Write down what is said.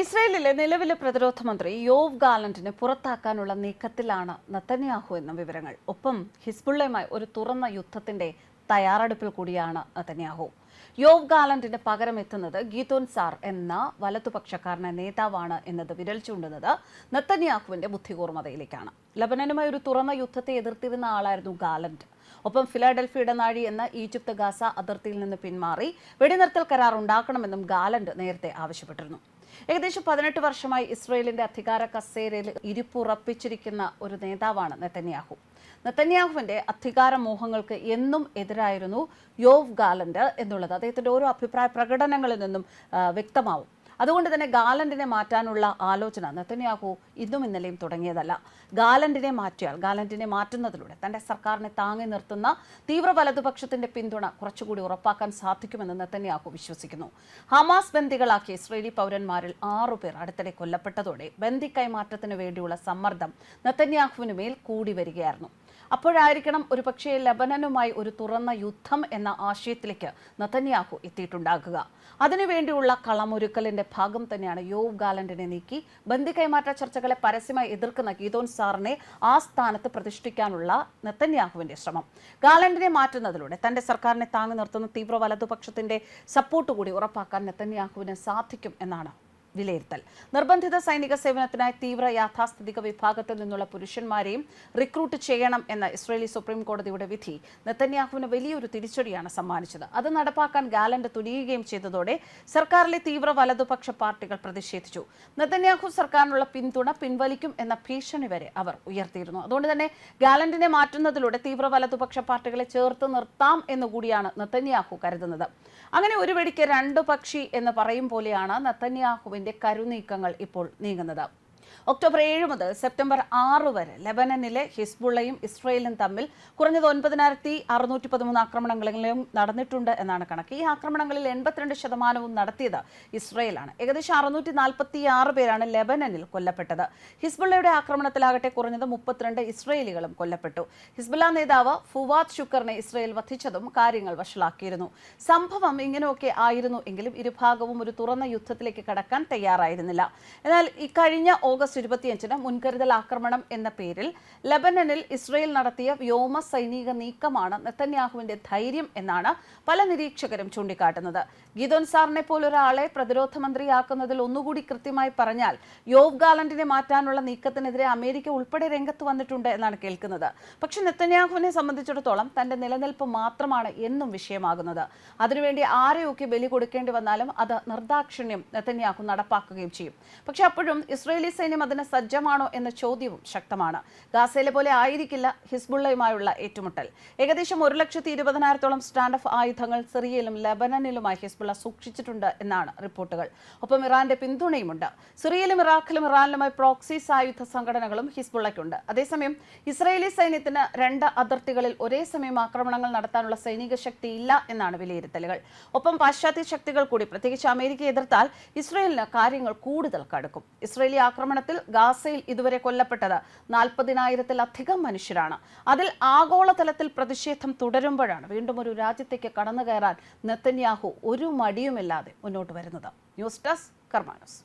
ഇസ്രയേലിലെ നിലവിലെ പ്രതിരോധ മന്ത്രി യോവ് ഗാലന്റിനെ പുറത്താക്കാനുള്ള നീക്കത്തിലാണ് നത്തന്യാഹു എന്ന വിവരങ്ങൾ. ഒപ്പം ഹിസ്ബുള്ളയുമായി ഒരു തുറന്ന യുദ്ധത്തിന്റെ തയ്യാറെടുപ്പിൽ കൂടിയാണ് നത്തന്യാഹു യോവ് ഗാലന്റിന് പകരം എത്തുന്നത് ഗീതോൻ സാർ എന്ന വലതുപക്ഷക്കാരനെ നേതാവാണ് എന്നത് വിരൽ ചൂണ്ടുന്നത് നത്തന്യാഹുവിന്റെ ബുദ്ധികൂർമ്മതയിലേക്കാണ്. ലബനനുമായി ഒരു തുറന്ന യുദ്ധത്തെ എതിർത്തിരുന്ന ആളായിരുന്നു ഗാലന്റ്. ഒപ്പം ഫിലാഡൽഫി ഇടനാഴി എന്ന ഈജിപ്ത് ഗാസ അതിർത്തിയിൽ നിന്ന് പിന്മാറി വെടിനിർത്തൽ കരാർ ഉണ്ടാക്കണമെന്നും ഗാലന്റ് നേരത്തെ ആവശ്യപ്പെട്ടിരുന്നു. ഏകദേശം പതിനെട്ട് വർഷമായി ഇസ്രയേലിന്റെ അധികാര കസേരയിൽ ഇരിപ്പുറപ്പിച്ചിരിക്കുന്ന ഒരു നേതാവാണ് നെതന്യാഹു. നെതന്യാഹുവിന്റെ അധികാര മോഹങ്ങൾക്ക് എന്നും എതിരായിരുന്നു യോവ് ഗാലന്റ് എന്നുള്ളത്. അദ്ദേഹത്തിന്റെ ഓരോ അഭിപ്രായ പ്രകടനങ്ങളിൽ നിന്നും വ്യക്തമാവും. അതുകൊണ്ട് തന്നെ ഗാലൻഡിനെ മാറ്റാനുള്ള ആലോചന നെത്തന്യാഹു ഇന്നും ഇന്നലെയും തുടങ്ങിയതല്ല. ഗാലൻഡിനെ മാറ്റിയാൽ ഗാലൻഡിനെ മാറ്റുന്നതിലൂടെ തന്റെ സർക്കാരിനെ താങ്ങി നിർത്തുന്ന തീവ്ര വലതുപക്ഷത്തിന്റെ പിന്തുണ കുറച്ചുകൂടി ഉറപ്പാക്കാൻ സാധിക്കുമെന്ന് നെത്തന്യാഹു വിശ്വസിക്കുന്നു. ഹമാസ് ബന്ദികളാക്കിയ ഇസ്രേലി പൗരന്മാരിൽ ആറുപേർ അടുത്തിടെ കൊല്ലപ്പെട്ടതോടെ ബന്ദി കൈമാറ്റത്തിന് വേണ്ടിയുള്ള സമ്മർദ്ദം നെത്തന്യാഹുവിന് മേൽ കൂടി വരികയായിരുന്നു. അപ്പോഴായിരിക്കണം ഒരു പക്ഷേ ലബനനുമായി ഒരു തുറന്ന യുദ്ധം എന്ന ആശയത്തിലേക്ക് നതന്യാഹു എത്തിയിട്ടുണ്ടാകുക. അതിനുവേണ്ടിയുള്ള കളമൊരുക്കലിന്റെ ഭാഗം തന്നെയാണ് യോവ് ഗാലന്റിനെ നീക്കി ബന്ദി കൈമാറ്റ ചർച്ചകളെ പരസ്യമായി എതിർക്കുന്ന ഗീതോൻ സാറിനെ ആ സ്ഥാനത്ത് പ്രതിഷ്ഠിക്കാനുള്ള നെത്തന്യാഹുവിന്റെ ശ്രമം. ഗാലന്റിനെ മാറ്റുന്നതിലൂടെ തന്റെ സർക്കാരിനെ താങ്ങി നിർത്തുന്ന തീവ്ര വലതുപക്ഷത്തിന്റെ സപ്പോർട്ട് കൂടി ഉറപ്പാക്കാൻ നെത്തന്യാഹുവിന് സാധിക്കും എന്നാണ് വിലയിരുത്തൽ. നിർബന്ധിത സൈനിക സേവനത്തിനായി തീവ്ര യാഥാസ്ഥിതിക വിഭാഗത്തിൽ നിന്നുള്ള പുരുഷന്മാരെയും റിക്രൂട്ട് ചെയ്യണം എന്ന ഇസ്രേലി സുപ്രീം കോടതിയുടെ വിധി നെത്തന്യാഹുവിന് വലിയൊരു തിരിച്ചടിയാണ് സമ്മാനിച്ചത്. അത് നടപ്പാക്കാൻ ഗാലന്റ് തുനിയുകയും ചെയ്തതോടെ സർക്കാരിലെ തീവ്ര വലതുപക്ഷ പാർട്ടികൾ പ്രതിഷേധിച്ചു. നെത്തന്യാഹു സർക്കാരിനുള്ള പിന്തുണ പിൻവലിക്കും എന്ന ഭീഷണി വരെ അവർ ഉയർത്തിയിരുന്നു. അതുകൊണ്ട് തന്നെ ഗാലന്റിനെ മാറ്റുന്നതിലൂടെ തീവ്ര വലതുപക്ഷ പാർട്ടികളെ ചേർത്ത് നിർത്താം എന്നുകൂടിയാണ് നെത്തന്യാഹു കരുതുന്നത്. അങ്ങനെ ഒരു വെടിക്ക് രണ്ടു പക്ഷി എന്ന് പറയും പോലെയാണ് നെത്തന്യാഹുവിന്റെ കരുനീക്കങ്ങൾ ഇപ്പോൾ നീങ്ങുന്നത്. ഒക്ടോബർ ഏഴ് മുതൽ സെപ്റ്റംബർ ആറ് വരെ ലെബനനിലെ ഹിസ്ബുള്ളയും ഇസ്രയേലും തമ്മിൽ കുറഞ്ഞത് ഒൻപതിനായിരത്തി അറുന്നൂറ്റി പതിമൂന്ന് ആക്രമണങ്ങളിലും നടന്നിട്ടുണ്ട് എന്നാണ് കണക്ക്. ഈ ആക്രമണങ്ങളിൽ എൺപത്തിരണ്ട് ശതമാനവും നടത്തിയത് ഇസ്രയേലാണ്. ഏകദേശം അറുന്നൂറ്റി നാൽപ്പത്തി ആറ് പേരാണ് ലെബനനിൽ കൊല്ലപ്പെട്ടത്. ഹിസ്ബുള്ളയുടെ ആക്രമണത്തിലാകട്ടെ കുറഞ്ഞത് മുപ്പത്തിരണ്ട് ഇസ്രയേലികളും കൊല്ലപ്പെട്ടു. ഹിസ്ബുള്ള നേതാവ് ഫുവാദ് ഷുക്കറിനെ ഇസ്രയേൽ വധിച്ചതും കാര്യങ്ങൾ വഷളാക്കിയിരുന്നു. സംഭവം ഇങ്ങനെയൊക്കെ ആയിരുന്നു എങ്കിലും ഇരുഭാഗവും ഒരു തുറന്ന യുദ്ധത്തിലേക്ക് കടക്കാൻ തയ്യാറായിരുന്നില്ല. എന്നാൽ ഇക്കഴിഞ്ഞ ഓഗസ്റ്റ് ഇരുപത്തിയഞ്ചിന് മുൻകരുതൽ ആക്രമണം എന്ന പേരിൽ ലബനനിൽ ഇസ്രയേൽ നടത്തിയ വ്യോമ സൈനിക നീക്കമാണ് നെത്തന്യാഹുവിന്റെ ധൈര്യം എന്നാണ് പല നിരീക്ഷകരും ചൂണ്ടിക്കാട്ടുന്നത്. ഗീതോൻ സാറിനെ പോലൊരാളെ പ്രതിരോധ മന്ത്രിയാക്കുന്നതിൽ ഒന്നുകൂടി കൃത്യമായി പറഞ്ഞാൽ യോവ് ഗാലന്റിനെ മാറ്റാനുള്ള നീക്കത്തിനെതിരെ അമേരിക്ക ഉൾപ്പെടെ രംഗത്ത് വന്നിട്ടുണ്ട് എന്നാണ് കേൾക്കുന്നത്. പക്ഷെ നെത്തന്യാഹുവിനെ സംബന്ധിച്ചിടത്തോളം തന്റെ നിലനിൽപ്പ് മാത്രമാണ് എന്നും വിഷയമാകുന്നത്. അതിനുവേണ്ടി ആരെയൊക്കെ ബലി കൊടുക്കേണ്ടി വന്നാലും അത് നിർദാക്ഷിണ്യം നെത്തന്യാഹു നടപ്പാക്കുകയും ചെയ്യും. പക്ഷെ അപ്പോഴും ഇസ്രയേലി സൈന്യം അതിന് സജ്ജമാണോ എന്ന ചോദ്യവും ശക്തമാണ്. ഗാസയിലെ പോലെ ആയിരിക്കില്ല ഹിസ്ബുള്ളയുമായുള്ള ഏറ്റുമുട്ടൽ. ഏകദേശം ഒരു ലക്ഷത്തി ഇരുപതിനായിരത്തോളം സ്റ്റാൻഡ് ഓഫ് ആയുധങ്ങൾ സിറിയയിലും ലബനനിലുമായി ഹിസ്ബുള്ള സൂക്ഷിച്ചിട്ടുണ്ട് എന്നാണ് റിപ്പോർട്ടുകൾ. ഒപ്പം ഇറാന്റെ പിന്തുണയുമുണ്ട്. സിറിയയിലും ഇറാഖിലും ഇറാനിലുമായി പ്രോക്സി സായുധ സംഘടനകളും ഹിസ്ബുള്ളയ്ക്കുണ്ട്. അതേസമയം ഇസ്രയേലി സൈന്യത്തിന് രണ്ട് അതിർത്തികളിൽ ഒരേ സമയം ആക്രമണങ്ങൾ നടത്താനുള്ള സൈനിക ശക്തി ഇല്ല എന്നാണ് വിലയിരുത്തലുകൾ. ഒപ്പം പാശ്ചാത്യ ശക്തികൾ കൂടി പ്രത്യേകിച്ച് അമേരിക്കയെ എതിർത്താൽ ഇസ്രയേലിന് കാര്യങ്ങൾ കൂടുതൽ കടുക്കും. ഇസ്രയേലി ആക്രമണത്തിൽ ഗാസയിൽ ഇതുവരെ കൊല്ലപ്പെട്ടത് നാൽപ്പതിനായിരത്തിലധികം മനുഷ്യരാണ്. അതിൽ ആഗോളതലത്തിൽ പ്രതിഷേധം തുടരുമ്പോഴാണ് വീണ്ടും ഒരു രാജ്യത്തേക്ക് കടന്നു കയറാൻ നെത്തന്യാഹു ഒരു മടിയുമില്ലാതെ മുന്നോട്ട് വരുന്നത്. News desk കർമാനസ്.